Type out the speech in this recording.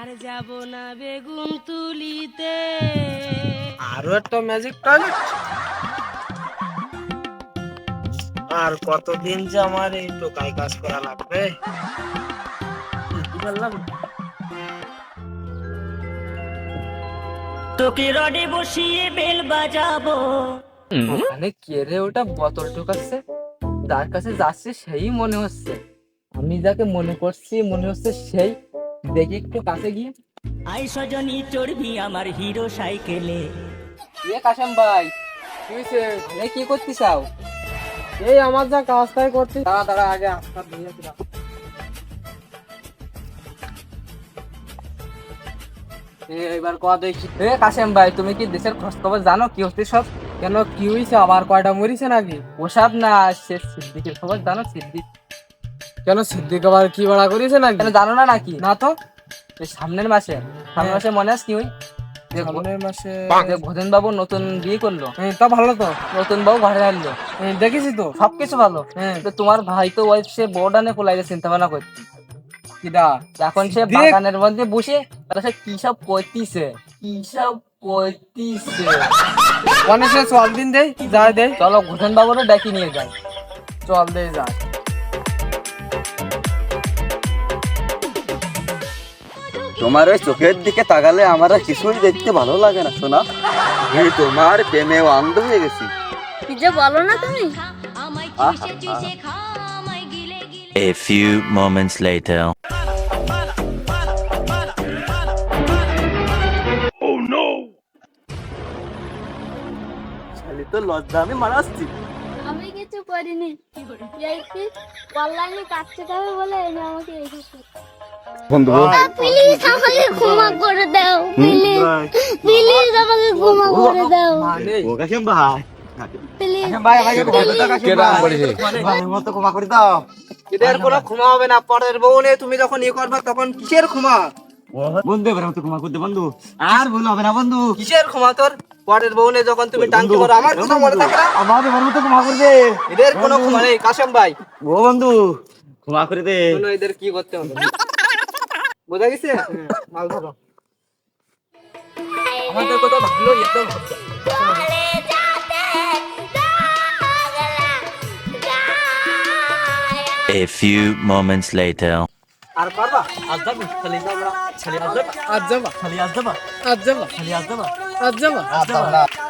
আর যাব না বেগুন তুলিতে। আরও একটা ম্যাজিক টয়লেট আর কতদিন যে আমার এই টোকাই কাজ করা লাগবে? বললাম। তোকে রডে বসিয়ে বেল বাজাবো। ওখানে কে রে ওটা বোতল ঢোকাচ্ছে? যার কাছে যাচ্ছে সেই মনে হচ্ছে। আমি যাকে মনে করছি মনে হচ্ছে সেই দেখি একটু কাছে গিয়ে। আই সজনী চড়বি আমার হিরো সাইকেলে। এ কাশেম ভাই কি হয়েছে এ কি করতে চাও? এই আমার যা কাজ তাই করতে। দাঁড়া দাঁড়া আগে আপনার ধুয়ে দিলাম এবার কয়া দেখি। এ কাশেম ভাই তুমি কি দেশের খোঁজ খবর জানো? কি হচ্ছে সব? কেন কি হয়েছে আবার কয়টা মরিছে নাকি? ওসব না সে সিদ্দিকের খবর জানো? সিদ্দিক কেন সিদ্দিক আবার কি বাড়া করেছে নাকি? কেন জানো না নাকি? না তো। সামনের মাসে সামনের মাসে মনে আছে কি ওই? সামনের মাসে ভোজন বাবু নতুন বিয়ে করল। তা ভালো তো। নতুন বউ ঘরে আনলো। দেখেছি তো। সবকিছু ভালো। তো তোমার ভাই তো ওই সে কোলাইতে চিন্তা ভাবনা করছে। কিডা এখন সে বাগানের মধ্যে বসে তারা সে কি সব করতিছে? কি সব করতিছে? অনেকে চল দিন দেই যায় দেই। চলো ঘোষণ বাবুরও ডাকি নিয়ে যাই। চল দেই যা। তোমার ওই চোখের দিকে তাকালে আমার আর কিছুই দেখতে ভালো লাগে না শোনা এই তোমার প্রেমে অন্ধ হয়ে গেছি। কি যে বলো না তুমি? A few moments later. শালি তো লজ্জা আমি মারাচ্ছি আমি কিছু করিনি। অনলাইনে বলে আমাকে এসেছে। বন্ধু। প্লিজ আমাকে ক্ষমা করে দাও প্লিজ প্লিজ আমাকে ক্ষমা করে দাও। ও কাকিম ভাই। ক্ষমা করে দাও এদের কোনো ক্ষমা হবে না? পরের বউ নিয়ে তুমি যখন ইয়ে করবে তখন কিসের ক্ষমা? বন্ধু এবার তো ক্ষমা করতে বন্ধু। আর ভুল হবে না বন্ধু। কিসের ক্ষমা তোর? পরের বউ যখন তুমি টাঙ্কি করো আমার কথা মনে থাকে না? আমার এবার মতো ক্ষমা করে দে এদের কোনো ক্ষমা নেই কাশেম ভাই। ও বন্ধু। ক্ষমা করে দে। এদের কি করতে হবে? বোঝা গেছে মাল ধরো আমাদের কথা ভাবলো একদম ভাবছে A few moments later. আর পারবা আজ যাব খালি যাব খালি আজ যাব আজ যাবা খালি আজ যাব আজ যাবা খালি আজ যাব আজ যাবা আজ যাব